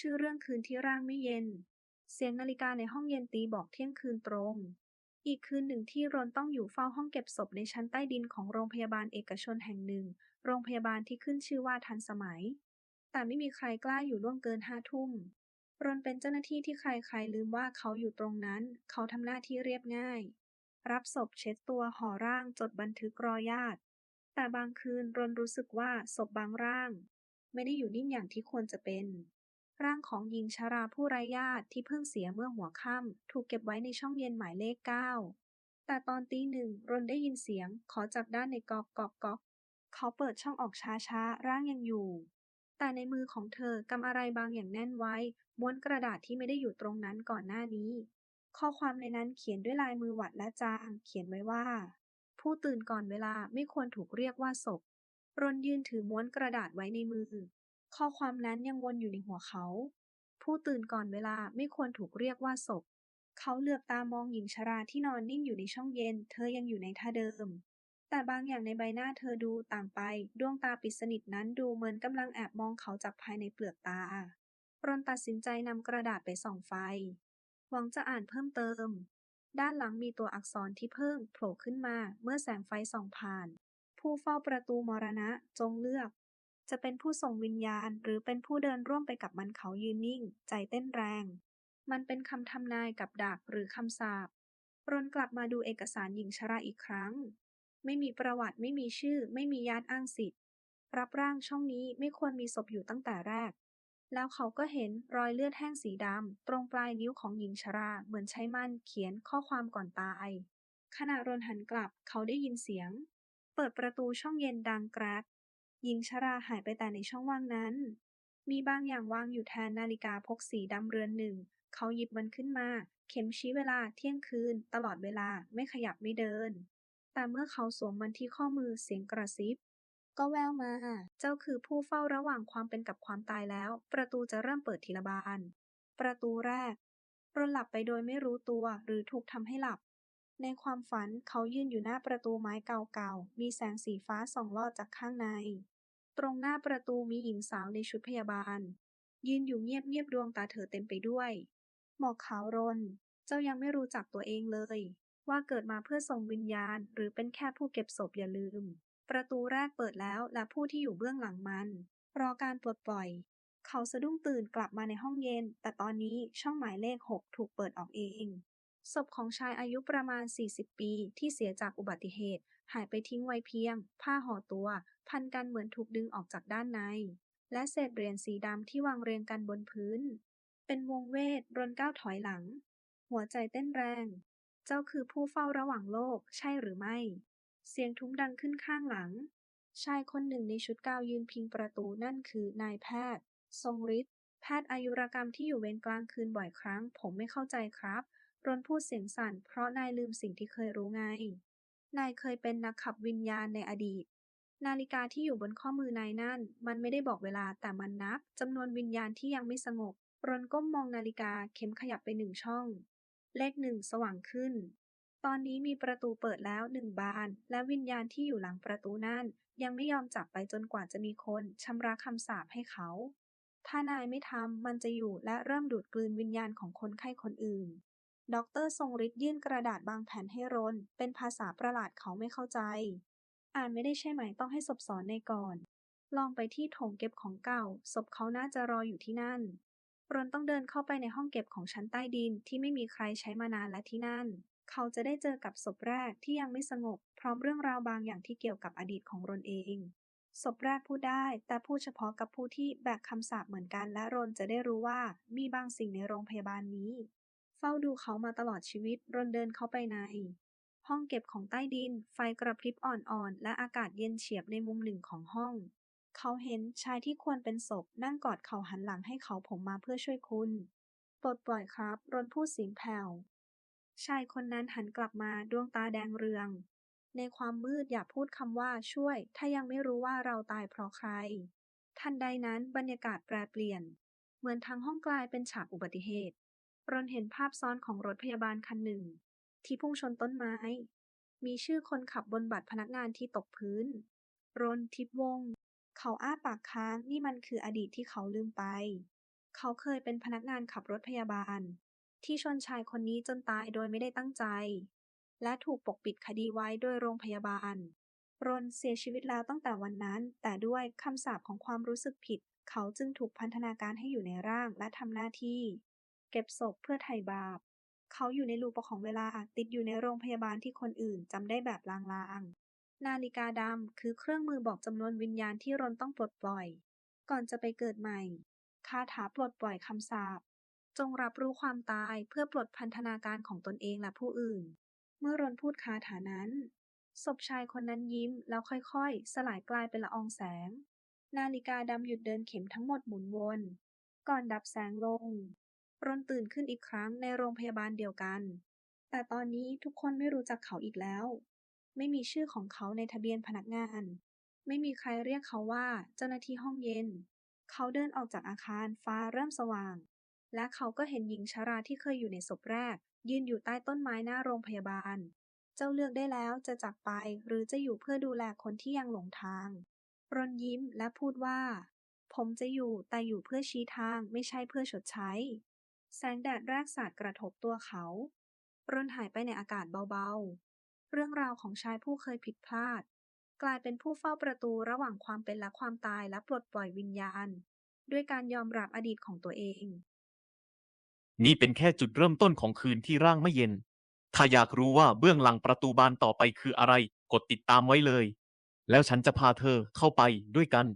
ชื่อเรื่องคืนที่ร่างไม่เย็น เสียงนาฬิกาในห้องเย็นตีบอกเที่ยงคืนตรง อีกคืนหนึ่งที่รนต้องอยู่เฝ้าห้องเก็บศพในชั้นใต้ดินของโรงพยาบาลเอกชนแห่งหนึ่ง โรงพยาบาลที่ขึ้นชื่อว่าทันสมัย แต่ไม่มีใครกล้าอยู่ล่วงเกินห้าทุ่มรนเป็นเจ้าหน้าที่ที่ใครๆลืมว่าเขาอยู่ตรงนั้น เขาทำหน้าที่เรียบง่าย รับศพเช็ดตัวห่อร่างจดบันทึกรอญาติ แต่บางคืนรนรู้สึกว่าศพบางร่าง ไม่ได้อยู่นิ่งอย่างที่ควรจะเป็น ร่างของหญิงชราผู้ไร้ญาติที่เพิ่งเสียเมื่อหัวค่ำถูกเก็บไว้ในช่องเย็นหมายเลขเก้าแต่ตอนตีหนึ่งรนได้ยินเสียงขอจากด้านในกอกกอกกอกเขาเปิดช่องออกช้าๆ ร่างยังอยู่ แต่ในมือของเธอกำอะไรบางอย่างแน่นไว้ ม้วนกระดาษที่ไม่ได้อยู่ตรงนั้นก่อนหน้านี้ ข้อความในนั้นเขียนด้วยลายมือหวัดและจาง เขียนไว้ว่า ผู้ตื่นก่อนเวลาไม่ควรถูกเรียกว่าศพรนยืนถือม้วนกระดาษไว้ในมือ ข้อความนั้นยังวนอยู่ในหัวเขา ผู้ตื่นก่อนเวลาไม่ควรถูกเรียกว่าศพ เขาเหลือบตามองหญิงชราที่นอนนิ่งอยู่ในช่องเย็น เธอยังอยู่ในท่าเดิม แต่บางอย่างในใบหน้าเธอดูต่างไป ดวงตาปิดสนิทนั้นดูเหมือนกำลังแอบมองเขาจากภายในเปลือกตารอนตัดสินใจนำกระดาษไปส่องไฟ หวังจะอ่านเพิ่มเติม ด้านหลังมีตัวอักษรที่เพิ่งโผล่ขึ้นมาเมื่อแสงไฟส่องผ่าน ผู้เฝ้าประตูมรณะจงเลือก จะเป็นผู้ส่งวิญญาณหรือเป็นผู้เดินร่วมไปกับมันเขายืนนิ่ง ใจเต้นแรง มันเป็นคำทำนายกับดักหรือคำสาปรนกลับมาดูเอกสารหญิงชราอีกครั้ง ไม่มีประวัติไม่มีชื่อ ไม่มีญาติอ้างสิทธิ์ รับร่างช่องนี้ไม่ควรมีศพอยู่ตั้งแต่แรก แล้วเขาก็เห็นรอยเลือดแห้งสีดำตรงปลายนิ้วของหญิงชราเหมือนใช้มันเขียนข้อความก่อนตายขณะรนหันกลับเขาได้ยินเสียง เปิดประตูช่องเย็นดังแกรก หญิงชราหายไปแต่ในช่องว่างนั้น มีบางอย่างวางอยู่แทนนาฬิกาพกสีดำเรือนหนึ่ง เขาหยิบมันขึ้นมา เข็มชี้เวลาเที่ยงคืน ตลอดเวลาไม่ขยับไม่เดิน แต่เมื่อเขาสวมมันที่ข้อมือเสียงกระซิบ ก็แววมา เจ้าคือผู้เฝ้าระหว่างความเป็นกับความตายแล้ว ประตูจะเริ่มเปิดทีละบาน ประตูแรกรนหลับไปโดยไม่รู้ตัวหรือถูกทำให้หลับในความฝันเขายืนอยู่หน้าประตูไม้เก่าๆ มีแสงสีฟ้าส่องลอดจากข้างใน ตรงหน้าประตูมีหญิงสาวในชุดพยาบาล ยืนอยู่เงียบๆดวงตาเธอเต็มไปด้วย หมอกขาวรน เจ้ายังไม่รู้จักตัวเองเลย ว่าเกิดมาเพื่อส่งวิญญาณ หรือเป็นแค่ผู้เก็บศพอย่าลืม ประตูแรกเปิดแล้วและผู้ที่อยู่เบื้องหลังมัน รอการปลดปล่อย เขาสะดุ้งตื่นกลับมาในห้องเย็น แต่ตอนนี้ช่องหมายเลขหกถูกเปิดออกเองศพของชายอายุประมาณ 40 ปีที่เสียจากอุบัติเหตุ หายไปทิ้งไว้เพียง ผ้าห่อตัว พันกันเหมือนถูกดึงออกจากด้านใน และเศษเหรียญสีดำที่วางเรียงกันบนพื้น เป็นวงเวทรนก้าวถอยหลัง หัวใจเต้นแรง เจ้าคือผู้เฝ้าระหว่างโลกใช่หรือไม่ เสียงทุ้มดังขึ้นข้างหลัง ชายคนหนึ่งในชุดกาวยืนพิงประตูนั่นคือนายแพทย์ ทรงฤทธิ์แพทย์อายุรกรรมที่อยู่เวรกลางคืนบ่อยครั้ง ผมไม่เข้าใจครับรนพูดเสียงสั่นเพราะนายลืมสิ่งที่เคยรู้ไง นายเคยเป็นนักขับวิญญาณในอดีต นาฬิกาที่อยู่บนข้อมือนายนั่น มันไม่ได้บอกเวลาแต่มันนับจำนวนวิญญาณที่ยังไม่สงบรนก้มมองนาฬิกาเข็มขยับไปหนึ่งช่อง เลขหนึ่งสว่างขึ้น ตอนนี้มีประตูเปิดแล้วหนึ่งบาน และวิญญาณที่อยู่หลังประตูนั่น ยังไม่ยอมจับไปจนกว่าจะมีคนชำระคำสาปให้เขา ถ้านายไม่ทำมันจะอยู่และเริ่มดูดกลืนวิญญาณของคนไข้คนอื่นด็อกเตอร์ทรงฤทธิ์ยื่นกระดาษบางแผ่นให้รน เป็นภาษาประหลาดเขาไม่เข้าใจ อ่านไม่ได้ใช่ไหมต้องให้ศพสอนในก่อน ลองไปที่โถงเก็บของเก่า ศพเขาน่าจะรออยู่ที่นั่น รนต้องเดินเข้าไปในห้องเก็บของชั้นใต้ดินที่ไม่มีใครใช้มานานและที่นั่น เขาจะได้เจอกับศพแรกที่ยังไม่สงบ พร้อมเรื่องราวบางอย่างที่เกี่ยวกับอดีตของรนเองศพแรกพูดได้ แต่พูดเฉพาะกับผู้ที่แบกคำสาปเหมือนกัน และรนจะได้รู้ว่ามีบางสิ่งในโรงพยาบาลนี้ เฝ้าดูเขามาตลอดชีวิต รนเดินเข้าไปใน ห้องเก็บของใต้ดิน ไฟกระพริบอ่อนๆ และอากาศเย็นเฉียบในมุมหนึ่งของห้อง เขาเห็นชายที่ควรเป็นศพนั่งกอดเข่าหันหลังให้เขาผมมาเพื่อช่วยคุณ ปลดปล่อยครับ รนพูดเสียงแผ่ว ชายคนนั้นหันกลับมาดวงตาแดงเรือง ในความมืดอย่าพูดคำว่าช่วย ถ้ายังไม่รู้ว่าเราตายเพราะใคร ทันใดนั้นบรรยากาศแปรเปลี่ยน เหมือนทั้งห้องกลายเป็นฉากอุบัติเหตุรนเห็นภาพซ้อนของรถพยาบาลคันหนึ่ง ที่พุ่งชนต้นไม้ มีชื่อคนขับบนบัตรพนักงานที่ตกพื้นรนทิพย์วงศ์ เขาอ้าปากค้างนี่มันคืออดีตที่เขาลืมไป เขาเคยเป็นพนักงานขับรถพยาบาล ที่ชนชายคนนี้จนตายโดยไม่ได้ตั้งใจ และถูกปกปิดคดีไว้โดยโรงพยาบาลรนเสียชีวิตแล้วตั้งแต่วันนั้น แต่ด้วยคำสาปของความรู้สึกผิด เขาจึงถูกพันธนาการให้อยู่ในร่างและทำหน้าที่ เก็บศพเพื่อไถ่บาป เขาอยู่ในลูปของเวลาติดอยู่ในโรงพยาบาลที่คนอื่นจำได้แบบลางๆ นาฬิกาดำคือเครื่องมือบอกจำนวนวิญญาณที่รนต้องปลดปล่อย ก่อนจะไปเกิดใหม่คาถาปลดปล่อยคำสาปจงรับรู้ความตายเพื่อปลดพันธนาการของตนเองและผู้อื่น เมื่อรนพูดคาถานั้นศพชายคนนั้นยิ้มแล้วค่อยๆ สลายกลายเป็นละอองแสง นาฬิกาดำหยุดเดินเข็มทั้งหมดหมุนวน ก่อนดับแสงลง รอนตื่นขึ้นอีกครั้งในโรงพยาบาลเดียวกัน แต่ตอนนี้ทุกคนไม่รู้จักเขาอีกแล้ว ไม่มีชื่อของเขาในทะเบียนพนักงาน ไม่มีใครเรียกเขาว่าเจ้าหน้าที่ห้องเย็น เขาเดินออกจากอาคารฟ้าเริ่มสว่าง และเขาก็เห็นหญิงชราที่เคยอยู่ในศพแรก ยืนอยู่ใต้ต้นไม้หน้าโรงพยาบาล เจ้าเลือกได้แล้วจะจากไปหรือจะอยู่เพื่อดูแลคนที่ยังหลงทางรอนยิ้มและพูดว่า ผมจะอยู่แต่อยู่เพื่อชี้ทางไม่ใช่เพื่อชดใช้ แสงแดดแรกสาดกระทบตัวเขารอนหายไปในอากาศเบาๆ เรื่องราวของชายผู้เคยผิดพลาด กลายเป็นผู้เฝ้าประตูระหว่างความเป็นและความตายและปลดปล่อยวิญญาณ ด้วยการยอมรับอดีตของตัวเอง นี่เป็นแค่จุดเริ่มต้นของคืนที่ร่างไม่เย็น ถ้าอยากรู้ว่าเบื้องหลังประตูบานต่อไปคืออะไร กดติดตามไว้เลย แล้วฉันจะพาเธอเข้าไปด้วยกัน